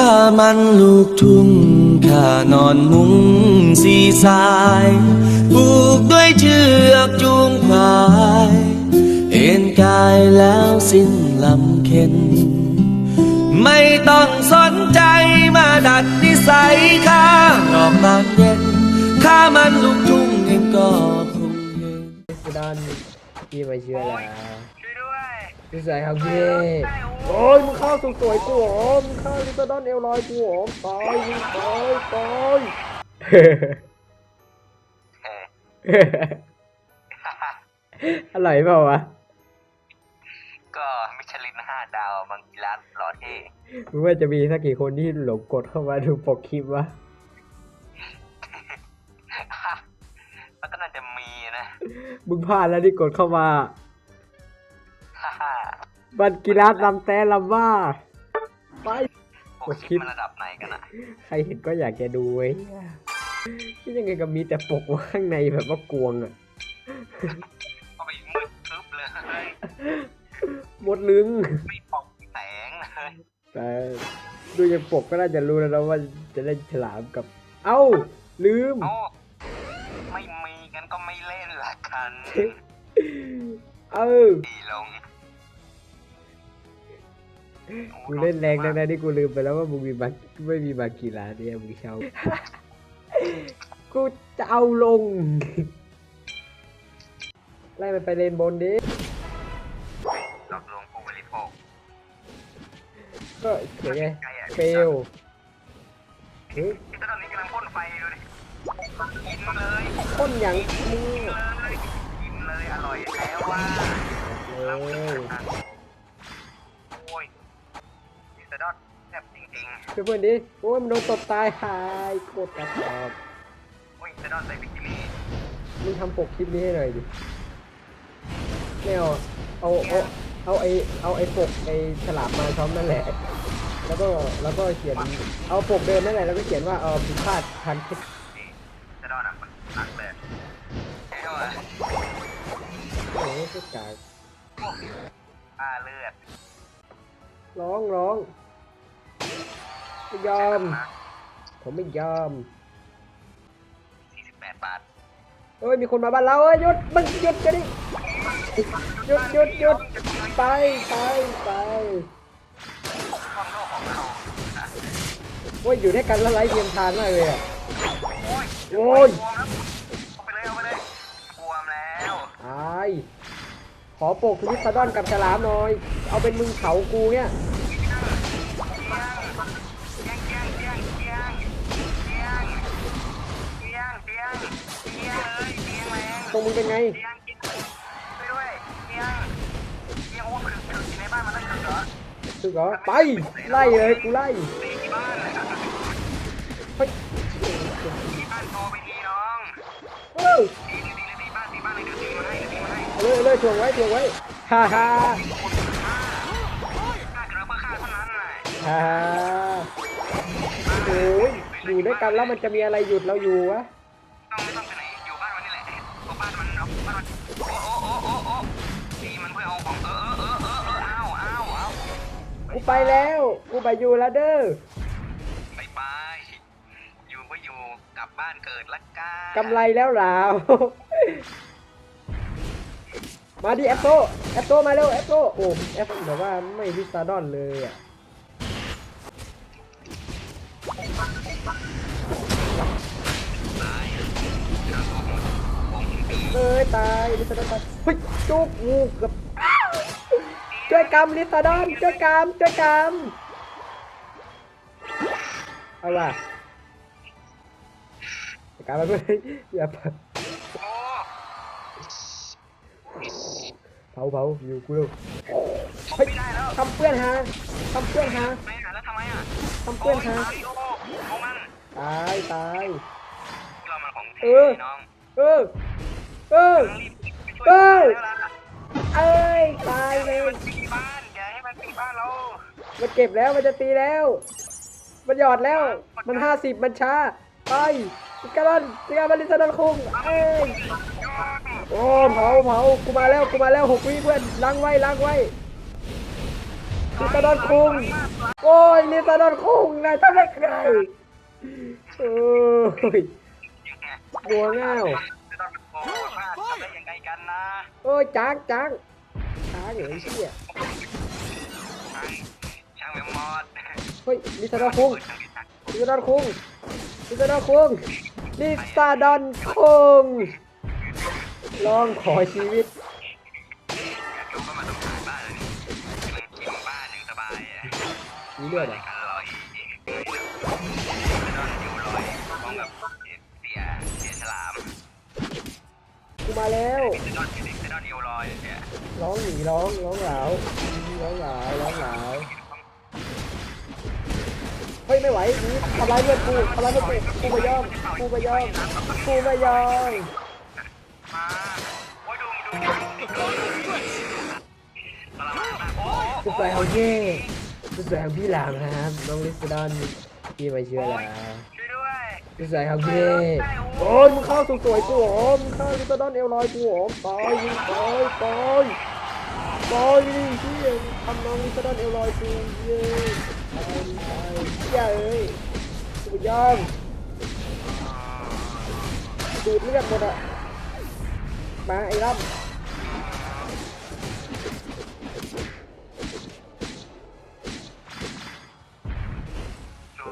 ข้ามันลูกทุ่งข้านอนมุงสีสายผูกด้วยเชือกจูงควายเอ็นกายแล้วสิ้นลำเค็น ไม่ต้องสนใจมาดัดนิสัยข้าหรอกบางเย็นข้ามันลูกทุ่งเองก็คงเห็นพี่ดอนพี่มาเชื่อแล้ว ช่วยด้วยพี่ใส่ครับพี่โอ้ยมึงเข้าสุดสวยกูหอมมึงเข้าลิตาดอนเอลลอยกูหอมตายมึงตายตายเอออร่อยเปล่าวะ ก็มิชลินห้าดาวมังกีรัสหล่อเท่มึงว่าจะมีสักกี่คนที่หลงกดเข้ามาดูปกคลิปวะแล้วก็น่าจะมีนะ มึงพลาดแล้วที่กดเข้ามาฮ่าฮ่า บันกีฬาลำแต่ลำว่า ไปพวกคลิปมันระดับไหนกันอะใครเห็นก็อยากจะดูเว้ยที่ยังไงก็มีแต่ปกว่าข้างในแบบว่ากวงอะก็ไปมืดทึบเลยหมดลึงไม่ปอกแสงเลยแต่ดูจากปกก็น่าจะรู้แล้วนะว่าจะเล่นฉลามกับ เอ้า ลืมโอ้ไม่มีกันก็ไม่เล่นละกัน เออดีลง กูเล่นแรงดังนั้นที่กูลืมไปแล้วว่ามึงมีบาไม่มีบากีฬาเนี่ยมึงเช่ากูจะเอาลง ไล่มันไปเลนบนดิหลอกลวงผู้บริโภคก็เขียนไงไกลอะเฟลเฮ้ยที่ตอนนี้กำลังพ่นไฟดูดิกินเลยต้นอย่างมึงเลยกินเลยอร่อยแล้วว่าเลย ดอทแซ่บจริงเพื่อนๆดิโอ้ยมันโดนตบตายหายโคตรกระตอบๆโอ้ยมิสเตอร์ดอทใส่บิกินี่มึงทำปกคลิปนี้ให้หน่อยดิไม่เอาเอาเอาเอาไอเอาไอปกไอฉลามมาซ้อมนั่นแหละ แล้วก็แล้วก็เขียนเอาปกเดิมนั่นแหละแล้วก็เขียนว่าเออผิดพลาดทันคิดนี่มิสเตอร์ดอทอะมันหนักเลยเอ้ยว่ะโอ้ยสุดกากป้าเลือดร้องร้อง ไม่ยอม ผมไม่ยอม 48 บาท เอ้ยมีคนมาบ้านเราเอ้ยหยุดมึงหยุดกันดิหยุดหยุดหยุดไปไปไปความโลภของเราโอ้ยอยู่ด้วยกันแล้วไร้เทียมทานมากเลยอะโอ้ยโอ้ย บวมแล้วเอาไปเลยเอาไปเลยบวมแล้วตายขอปกทวิสดอนกับฉลามหน่อย เอาเป็นมึงเผากูเนี่ย ตรงมึงเป็นไงเตียงกินไปด้วยเตียงเตียงโอ้คือคือในบ้านมันต้องคือเหรอถึงเหรอไปไล่เลยกูไล่ตีที่บ้านเฮ้ยตีบ้านโทรไปทีน้องเอ้ยตีตีตีตีบ้านตีบ้านเลยเดี๋ยวตีมาให้เดี๋ยวตีมาให้เอาเลยเอาเลยถ่วงไว้ถ่วงไว้ฮ่าฮ่าฆ่ากันแล้วเพื่อฆ่าเท่านั้นแหละฮ่าโอ้ยอยู่ด้วยกันแล้วมันจะมีอะไรหยุดเราอยู่วะ กูไปแล้ว กูไปอยู่แล้วเด้อไปไปอยู่ก็อยู่กลับบ้านเกิดละกันกำไรแล้วเหราวมาดิแอปโตแอปโตมาเร็วแอปโตโอ้แอปแบบว่าไม่วิสตาดอนเลยอะเอ้ยตายลิซาดอนตายเฮ้ยจุกงูเกับ ช่วยกำลิซาดอนช่วยกำช่วยกำเอาล่ะกำมาเพื่อนอย่าเผาโอ้เผาอยู่กูเร็วไม่ได้แล้วทำเพื่อนฮะทำเพื่อนฮะไม่หาแล้วทำไมอะทำเพื่อนฮะโอ้โอ้มันตายตายเรามันของเอแท้อน้องเออเออ เอ้ยตายเลให้ยมันตีบ้านอย่าให้มันตีบ้านเรามันเก็บแล้วมันจะตีแล้ว มันหยอดแล้ว มันห้าสิบมันช้าไปกระดอนกระดอนลิซาดอนคุงเอ้ยโอ้เผาเผากูมาแล้วกูมาแล้วหกวิเพื่อนล้างไว้ล้างไว้ลิซาดอนคุงโอ้ยลิซาดอนคุงนายทำได้ไงโอ้ยยังไงบัวง่า วจะต้องโอ้พลาทำได้ยังไงกันนะโอ้ยจ้างจ้างจ้างเหรอไอ้เชี่ยช่างช่างแมมมอสเฮ้ยลิซาดอนคุงลิซาดอนคุงลิซาดอนคุงลิซาดอนคุงลองขอชีวิตดูก็มาตรงขายบ้านเลยมันกินบ้านหนึ่งสบายอะมีเลือดอะอร่อยนอนอยู่ลอยของแบบเสียเสียฉลาม กูมาแล้วร้องหนีร้องร้องหลาวร้องหลาวร้องหลาวเฮ้ยไม่ไหวนีทำร้ายเลือดกูทำร้ายเลือดกูกูไม่ยอมกูไม่ยอมกูไม่ยอมมาโอ้ยดูดูดูทรมานมากโอ้กูใส่เอาเย่กูใส่เอาพี่หลามนะครับน้องลิสดอนพี่ไม่เชื่อแล้ว ช่วยด้วยกูใส่เอาเย่โอ้ยมึงเข้าสวยๆกูโอ้มึงเข้าลิสดอนเอลลอยกูโอ้ตายมึงตายตายตายดิเฮียทำน้องลิสดอนเอลลอยกูเย่ตายตายเฮียเอ้ยกูไม่ยอมดูดเลือดหมดอะมาไอ้ล่ำ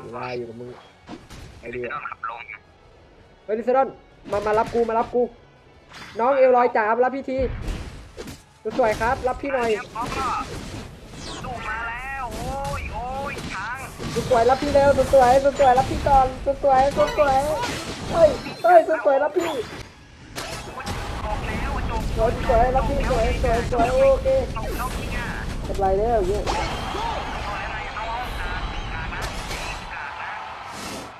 เวลาอยู่กับมึงไอเดีย เฮ้ยลิซดอนมามารับกูมารับกู น้องเอลลอยจ๋ามารับพี่ทีสวยๆครับ รับพี่หน่อยเดี๋ยวพ่อสู้มาแล้วโอ้ยโอ้ยช้างสวยๆรับพี่เร็วสวยๆสวยๆรับพี่ก่อนสวยๆสวยๆเฮ้ยเฮ้ยสวยๆรับพี่ออกแล้วจบสวยสวยรับพี่สวยสวยสวยโอเคจบนอกจริงอะกำไรแล้วเนี่ยพอแล้วไงเอาเอากากกากนะกากนะ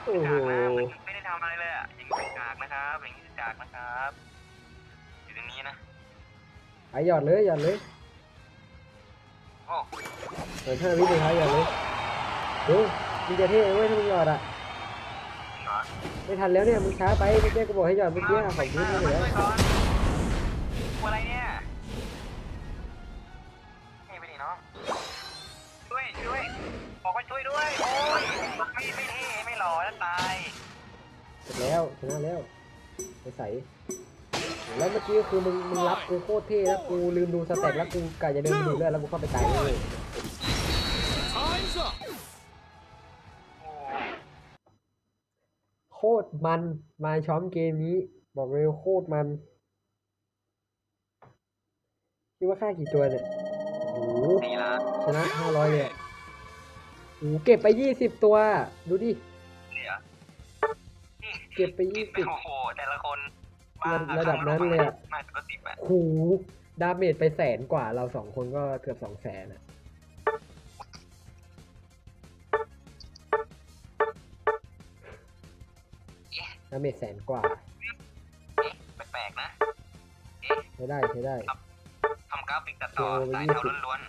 โอ้โหกากนะมันไม่ได้ทำอะไรเลยอะอย่าง นี้กากนะครับอย่างนี้กากนะครับอยู่ตรงนี้นะไอหยอดเลยหยอดเลยโอ้เปิดห้าวิเลยครับหยอดเลยดูมึงจะเท่เว้ยถ้ามึงหยอดอะเหรอไม่ทันแล้วเนี่ยมึงช้าไปเมื่อกี้กูบอกให้หยอดเมื่อกี้อะของพื้นไม่เหลือช่วยก่อนตัวอะไรเนี่ยนี่ไปดิน้องช่วยช่วยบอกว่าช่วยด้วยโอ้ยไม่ไม่เท่ไม่หล่อแล้วตายเสร็จแล้วชนะแล้วไป ใส่แล้วเมื่อกี้คือมึงมึงรับกูโคตรเท่แล้วกูลืมดูสเต็ปแล้วกูกะจะเดินไปดูเลือดแล้วกูเข้าไปตายเลย Time's up. โอ้โคตรมันมาช้อมเกมนี้ บอกเลยโคตรมันคิดว่าฆ่ากี่ตัวเนี่ยโอ้โหสี่ละชนะห้าร้อยเลยอะโอ้โหเก็บไปยี่สิบตัว ดูดิเสีย เก็บไปยี่สิบโอ้โห แต่ละคนระดับนั้นเลยอะมากกว่าสิบอะโอ้โหดาเมจไปแสนกว่าเราสองคนก็เกือบสองแสนอะดาเมจแสนกว่าเอ๊ะแปลกๆนะเอ๊ะใช้ได้ใช้ได้ทำกราฟิกตัดต่อโอ้โหสายยี่แถวสิบล้วน